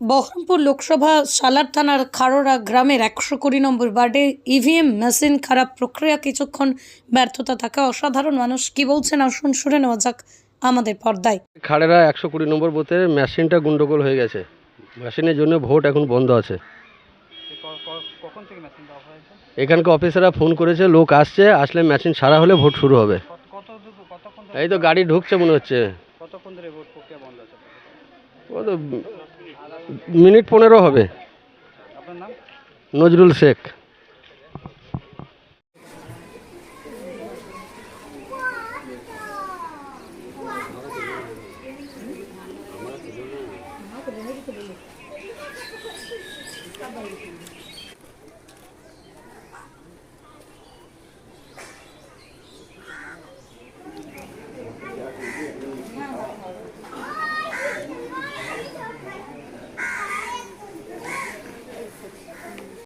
বহরমপুর লোকসভা সালার থানার খারোরা গ্রামের একশো কুড়ি নম্বর ওয়ার্ডে ইভিএম মেশিন খারাপ প্রক্রিয়া কিছুক্ষণ ব্যর্থতা থাকা অসাধারণ মানুষ কি বলছেন আসুন শুনে নেওয়া যাক আমাদের পর্দায়। খাড়েরা একশো কুড়ি নম্বর বুথের মেশিনটা গুন্ডগোল হয়ে গেছে। মেশিনের জন্য ভোট এখন বন্ধ আছে। কখন থেকে মেশিনটা অফ হয়েছে এখানকার অফিসাররা ফোন করেছে লোক আসছে আসলে মেশিন সারা হলে ভোট শুরু হবে। এই তো গাড়ি ঢুকছে মনে হচ্ছে। কতক্ষণ ধরে ভোট প্রক্রিয়া বন্ধ আছে? ও তো মিনিট পনেরো হবে। নজরুল শেখ। নজরুল শেখ